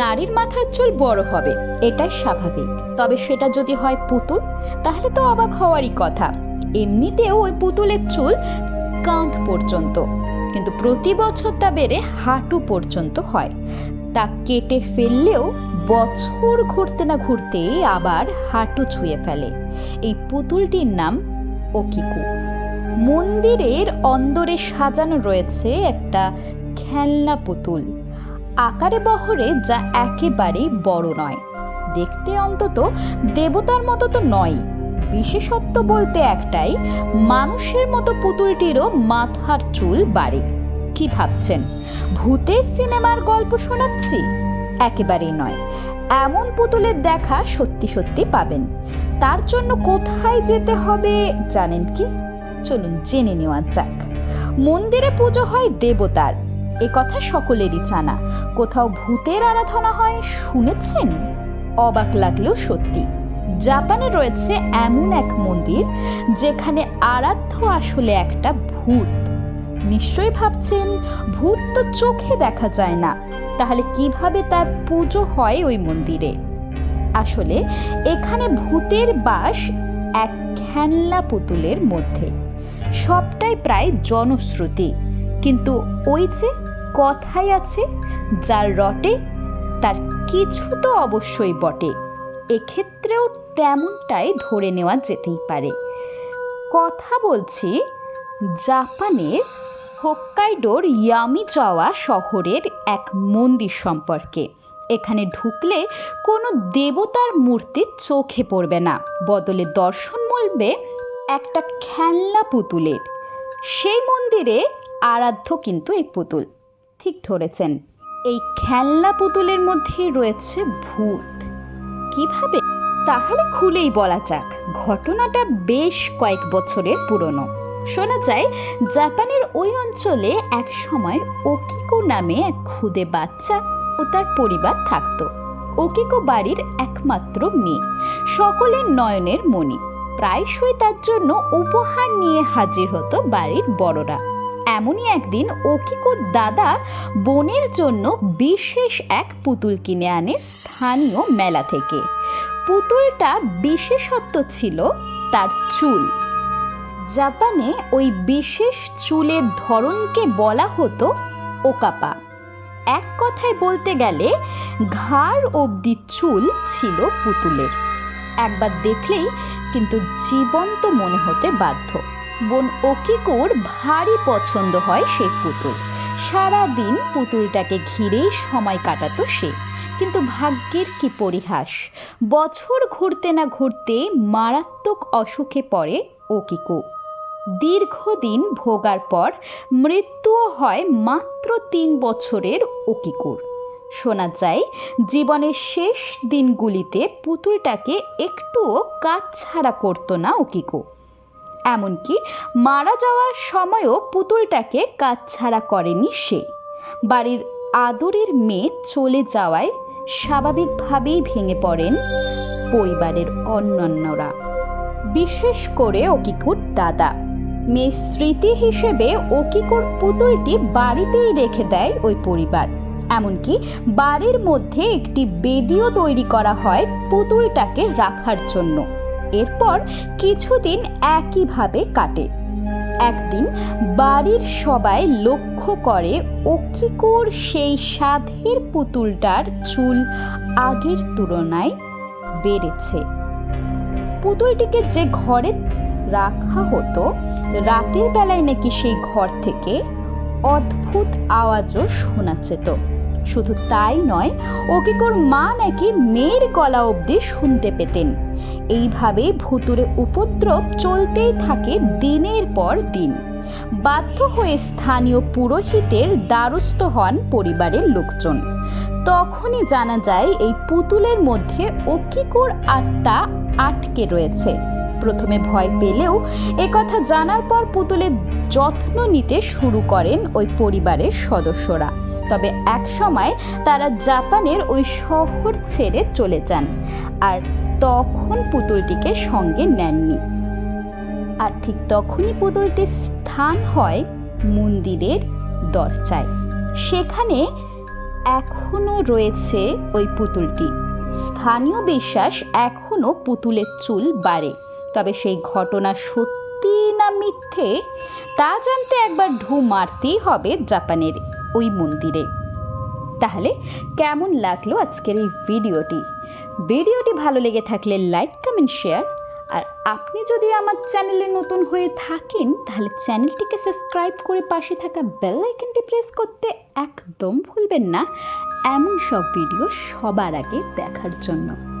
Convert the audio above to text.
নারীর মাথার চুল বড় হবে, এটাই স্বাভাবিক। তবে সেটা যদি হয় পুতুল, তাহলে তো অবাক হওয়ারই কথা। এমনিতেও ওই পুতুলের চুল কাঁধ পর্যন্ত, কিন্তু প্রতি বছর তা বেড়ে হাঁটু পর্যন্ত হয়। তা কেটে ফেললেও বছর ঘুরতে না ঘুরতেই আবার হাঁটু ছুঁয়ে ফেলে। এই পুতুলটির নাম ওকিকু মন্দিরের অন্দরে সাজানো রয়েছে একটা খেলনা পুতুল। আকারে বহরে যা একেবারেই বড় নয়। দেখতে অন্তত দেবতার মতো তো নয় বিশেষত্ব বলতে একটাই, মানুষের মতো পুতুলটিরও মাথার চুল বাড়ে। কি ভাবছেন? ভূতের সিনেমার গল্প শোনাচ্ছি? একেবারেই নয়। এমন পুতুলের দেখা সত্যি সত্যি পাবেন। তার জন্য কোথায় যেতে হবে জানেন কি? চলুন জেনে নেওয়া যাক। মন্দিরে পুজো হয় দেবতার। এ কথা সকলেরই জানা। কোথাও ভূতের আরাধনা হয়, শুনেছেন? অবাক লাগলেও সত্যি। জাপানে রয়েছে এমন এক মন্দির, যেখানে আরাধ্য আসলে একটা ভূত। নিশ্চয়ই ভাবছেন, ভূত তো চোখে দেখা যায় না। তাহলে কীভাবে তার পুজো হয় ওই মন্দিরে? আসলে এখানে ভূতের বাস এক খেলনা পুতুলের মধ্যে। সবটাই প্রায় জনশ্রুতি। কিন্তু ওই যে কথাই আছে, যার রটে তার কিছু তো অবশ্যই বটে। এক্ষেত্রেও তেমনটাই ধরে নেওয়া যেতেই পারে। কথা বলছি, জাপানের হোক্কাইডোর ইয়ামিজাওয়া শহরের এক মন্দির সম্পর্কে। এখানে ঢুকলে কোনো দেবতার মূর্তি চোখে পড়বে না। বদলে দর্শন মিলবে একটা খেলনা পুতুলের। সেই মন্দিরে আরাধ্য কিন্তু এই পুতুল। ঠিক ধরেছেন। এই খেলনা পুতুলের মধ্যে রয়েছে ভূত। কীভাবে? তাহলে খুলেই বলা যাক। ঘটনাটা বেশ কয়েক বছরের পুরনো। শোনা যায়, জাপানের ওই অঞ্চলে এক সময় ওকিকো নামে এক খুদে বাচ্চা ও তার পরিবার থাকত। ওকিকো বাড়ির একমাত্র মেয়ে। সকলের নয়নের মণি। প্রায়শই তার জন্য উপহার নিয়ে হাজির হতো বাড়ির বড়রা। এমনই একদিন ওকিকোর দাদা বোনের জন্য বিশেষ এক পুতুল কিনে আনে স্থানীয় মেলা থেকে। পুতুলটা বিশেষত্ব ছিল তার চুল। জাপানে ওই বিশেষ চুলের ধরনকে বলা হতো ওকাপা। এক কথায় বলতে গেলে ঘাড় অবধি চুল ছিল পুতুলের। একবার দেখলেই কিন্তু জীবন্ত মনে হতে বাধ্য। বোন ওকিকুর ভারী পছন্দ হয় সে পুতুল। সারা দিন পুতুলটাকে ঘিরেই সময় কাটাতো সে। কিন্তু ভাগ্যের কি পরিহাস? বছর ঘুরতে না ঘুরতে মারাত্মক অসুখে পড়ে ওকিকু দীর্ঘদিন ভোগার পর মৃত্যুও হয় মাত্র তিন বছরের ওকিকুর শোনা যায়, জীবনের শেষ দিনগুলিতে পুতুলটাকে একটুও কাজ ছাড়া করতো না ওকিকু এমনকি মারা যাওয়ার সময়ও পুতুলটাকে কাজ ছাড়া করেনি সে। বাড়ির আদরের মেয়ে চলে যাওয়ায় স্বাভাবিকভাবেই ভেঙে পড়েন পরিবারের অন্যান্যরা। বিশেষ করে ওকিকুর দাদা। মেয়ের স্মৃতি হিসেবে ওকিকুর পুতুলটি বাড়িতেই রেখে দেয় ওই পরিবার। এমনকি বাড়ির মধ্যে একটি বেদিও তৈরি করা হয় পুতুলটাকে রাখার জন্য। এরপর কিছুদিন একইভাবে কাটে। একদিন বাড়ির সবাই লক্ষ্য করে অক্ষিকুর সেই সাধের পুতুলটার চুল আগের তুলনায় বেড়েছে। পুতুলটিকে যে ঘরে রাখা হতো, রাতের বেলায় নাকি সেই ঘর থেকে অদ্ভুত আওয়াজও শোনা যেত। শুধু তাই নয় ওকিকোর মা নাকি মেয়ের গলা অবধি শুনতে পেতেন। এইভাবে ভুতুরে উপদ্রব চলতেই থাকে দিনের পর দিন। বাধ্য হয়ে স্থানীয় পুরোহিতের দ্বারস্থ হন পরিবারের লোকজন। তখনই জানা যায়, এই পুতুলের মধ্যে অকিকোর আত্মা আটকে রয়েছে। প্রথমে ভয় পেলেও একথা জানার পর পুতুলের যত্ন নিতে শুরু করেন ওই পরিবারের সদস্যরা। তবে এক সময় তারা জাপানের ওই শহর ছেড়ে চলে যান। আর তখন পুতুলটিকে সঙ্গে নেননি। আর ঠিক তখনই পুতুলটির স্থান হয় মন্দিরের দরজায়। সেখানে এখনও রয়েছে ওই পুতুলটি। স্থানীয় বিশ্বাস এখনও পুতুলের চুল বাড়ে। তবে সেই ঘটনা সত্যি না মিথ্যে, তা জানতে একবার ঢু মারতেই হবে জাপানের ওই মন্দিরে। তাহলে কেমন লাগল আজকের এই ভিডিওটি? ভিডিওটি ভালো লেগে থাকলে লাইক, কমেন্ট, শেয়ার। আর আপনি যদি আমার চ্যানেলে নতুন হয়ে থাকেন, তাহলে চ্যানেলটিকে সাবস্ক্রাইব করে পাশে থাকা বেল আইকনটি প্রেস করতে একদম ভুলবেন না। এমন সব ভিডিও সবার আগে দেখার জন্য।